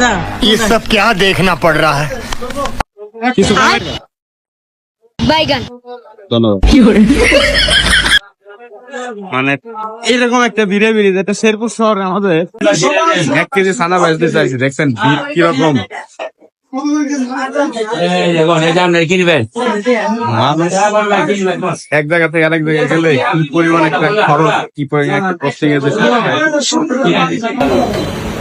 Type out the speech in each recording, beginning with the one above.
ये सब क्या देखना पड़ रहा है কিছু বলেন? বাইগান মানে এরকম একটা বিড়ে বিড়ি যেটা শেরপুর শহরে আমাদের এক কেজি ছানা বাজতে চাইছি দেখছেন ভিড় কিরকম এক জায়গা থেকে আরেক জায়গায় গেলে কি পরিমাণ একটা খরচ কি পরিমাণ একটা কষ্ট গেছে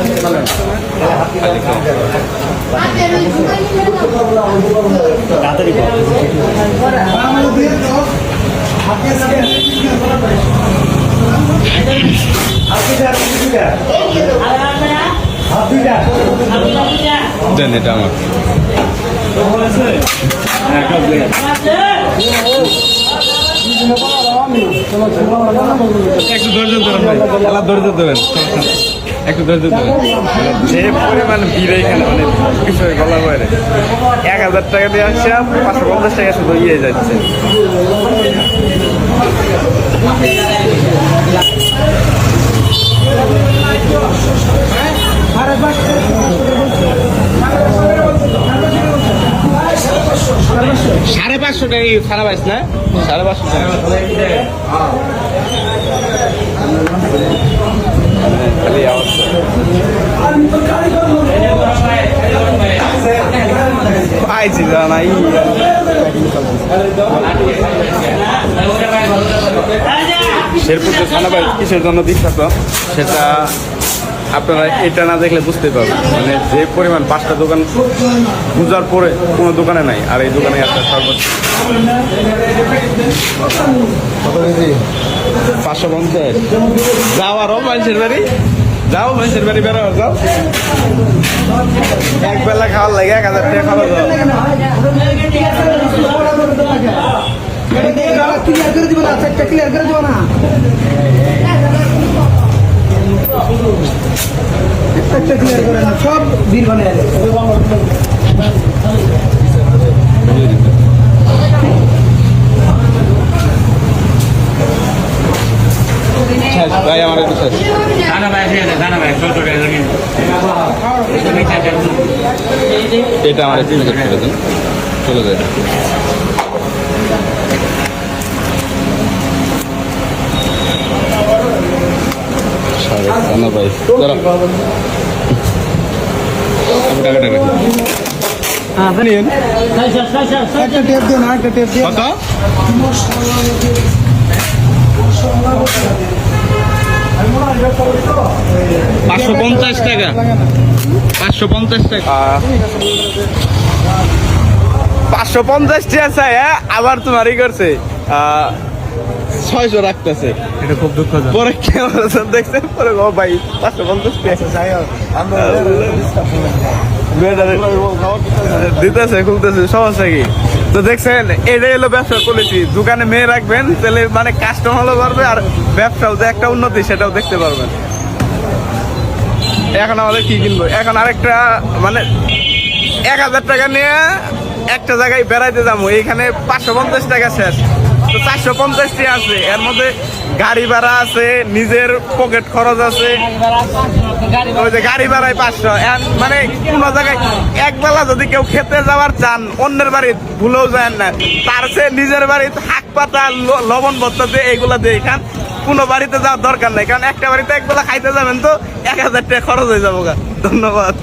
এটা দেন এটা আমার। একটু ধৈর্য ধরেন ভাই। খেলা ধরেন একটু ধৈর্য ধরেন যে পরিমাণ ভিড় এখানে মানে বিষয় গলা বাইরে। এক হাজার টাকা দিয়ে আসছে পাঁচশো পঞ্চাশ টাকা শুধু ইয়ে যাচ্ছে। সাড়ে পাঁচশো টাকা সাড়ে পাঁচ না? সাড়ে পাঁচশো টাকা। পাইছি জানাই শেরপুর যে থানাবাই কিসের জন্য বিখ্যাত সেটা আপনারা এটা না দেখলে বুঝতে পারবেন। মানে যে পরিমাণ পাঁচটা দোকান বুঝার পরে কোনো দোকানে নাই আর এই দোকানে একটা সর্বোচ্চ পাঁচশো পঞ্চাশ। যাও আরও মানুষের বাড়ি যাও মানুষের বাড়ি বেরো, যাও। এক বেলা খাওয়ার লাগে, এক হাজার টাকা যাও ক্লিয়ার করে দিব না সেটটা ক্লিয়ার করে দিব না একটা ক্লিয়ার করে না সব বিল বানিয়ে ভাই আমার একটু শেষ। এটা আমার একটু শেষ করে দিন। চলে যায় ভাই টেপ দিও কত? পাঁচশো পঞ্চাশ টাকা। পাঁচশো পঞ্চাশ টাকা। পাঁচশো পঞ্চাশ টাকা চাই হ্যাঁ? আবার তোমার ই করছে ছয়শো রাখতেছে। এটা খুব দুঃখ পরে কেমন দেখছেন পরে ও ভাই পাঁচশো পঞ্চাশ টাকা দিতেছে, খুলতেছে, সমস্যা কি? তো দেখছেন, এটাই হলো ব্যবসা করেছি দোকানে মেয়ে রাখবেন, তাহলে মানে কাস্টমারও বাড়বে আর ব্যবসাও যে একটা উন্নতি, সেটাও দেখতে পারবেন। এখন আমাদের কি কিনবো? এখন আরেকটা মানে এক হাজার টাকা নিয়ে একটা জায়গায় বেড়াইতে যাব। এইখানে পাঁচশো পঞ্চাশ টাকা শেষ। তো চারশো পঞ্চাশটি আছে। এর মধ্যে গাড়ি ভাড়া আছে, নিজের পকেট খরচ আছে। ওই যে গাড়ি ভাড়ায় পাঁচশো। মানে কোনো জায়গায় একবেলা যদি কেউ খেতে যাওয়ার চান, অন্যের বাড়ি ভুলেও যায় না। তার সে নিজের বাড়িতে হাক পাতা লবণ ভত্তা দিয়ে এইগুলা দিয়ে খান কোনো বাড়িতে যাওয়ার দরকার নাই। কারণ একটা বাড়িতে একবেলা খাইতে যাবেন তো এক হাজার টাকা খরচ হয়ে যাব। ধন্যবাদ।